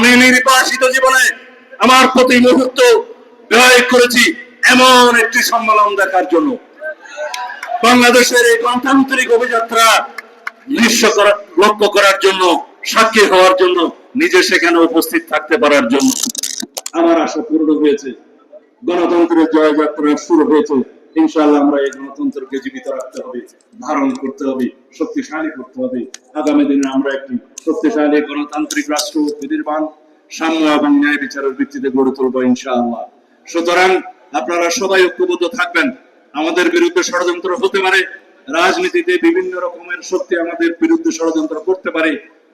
আমি নির্বাসিত জীবনে আমার প্রতি মুহূর্ত ব্যয় করেছি এমন একটি সম্মেলন দেখার জন্য। বাংলাদেশের এই গণতান্ত্রিক অভিযাত্রা নিঃস্ব লক্ষ্য করার জন্য, সাক্ষী হওয়ার জন্য, নিজে সেখানে উপস্থিত থাকতে পারার জন্য আমার আশা পূর্ণ হয়েছে। গণতন্ত্রের জয়যাত্রা শুরু হয়েছে। ইনশাআল্লাহ আমরা এই গণতন্ত্রকে জীবিত রাখতে হবে, ধারণ করতে হবে, শক্তিশালী করতে হবে। আগামী দিনে আমরা একটি শক্তিশালী গণতান্ত্রিক রাষ্ট্র বিনির্মাণ, সাম্য এবং ন্যায় বিচারের ভিত্তিতে গড়ে তুলবো ইনশাআল্লাহ। সুতরাং আপনারা সবাই ঐক্যবদ্ধ থাকবেন। আমাদের বিরুদ্ধে ষড়যন্ত্র হতে পারে, রাজনীতিতে বিভিন্ন রকমের শক্তি আমাদের বিরুদ্ধে ষড়যন্ত্র করতে পারে,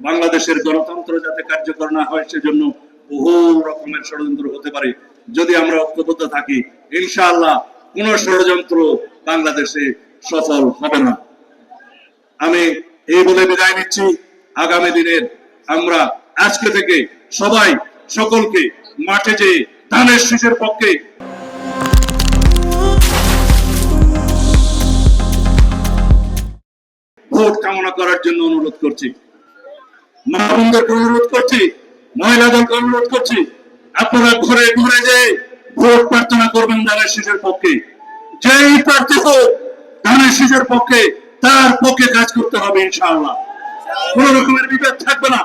বাংলাদেশের গণতন্ত্র যাতে কার্যকর না হয় সেজন্য বহু রকমের ষড়যন্ত্র হতে পারে। যদি আমরা ঐক্যবদ্ধ থাকি, ইনশাআল্লাহ কোন ষড়যন্ত্র বাংলাদেশে সফল হবে না। আমি এই বলে বিদায় নিচ্ছি। আগামী দিনের আমরা আজকে থেকে সবাই সকলকে মাঠে যে ধানের শীষের পক্ষে ভোট কামনা করার জন্য অনুরোধ করছি। মা বোনদেরকে অনুরোধ করছি মহিলা দলকে অনুরোধ করছি, আপনারা ঘরে ঘরে যে ভোট প্রার্থনা করবেন ধানের শীষের পক্ষে। যেই প্রার্থী হোক, ধানের শীষের পক্ষে, তার পক্ষে কাজ করতে হবে ইনশাআল্লাহ। কোন রকমের বিভেদ থাকবে না।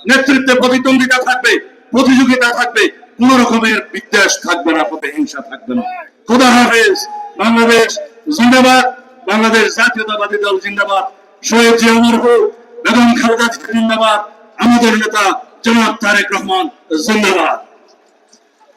নেতৃত্বে প্রতিদ্বন্দ্বিতা থাকবে, প্রতিযোগিতা থাকবে, কোন রকমের বিদ্বেষ থাকবে না, প্রতিহিংসা থাকবে না। খোদা হাফেজ, বাংলাদেশ জিন্দাবাদ, বাংলাদেশ জাতীয়তাবাদী দল জিন্দাবাদ। শহীদ জিয়াউর হোক বেগম খালেদা জিন্দাবাদ। আমাদের নেতা জনাব তারেক রহমান জিন্দাবাদ।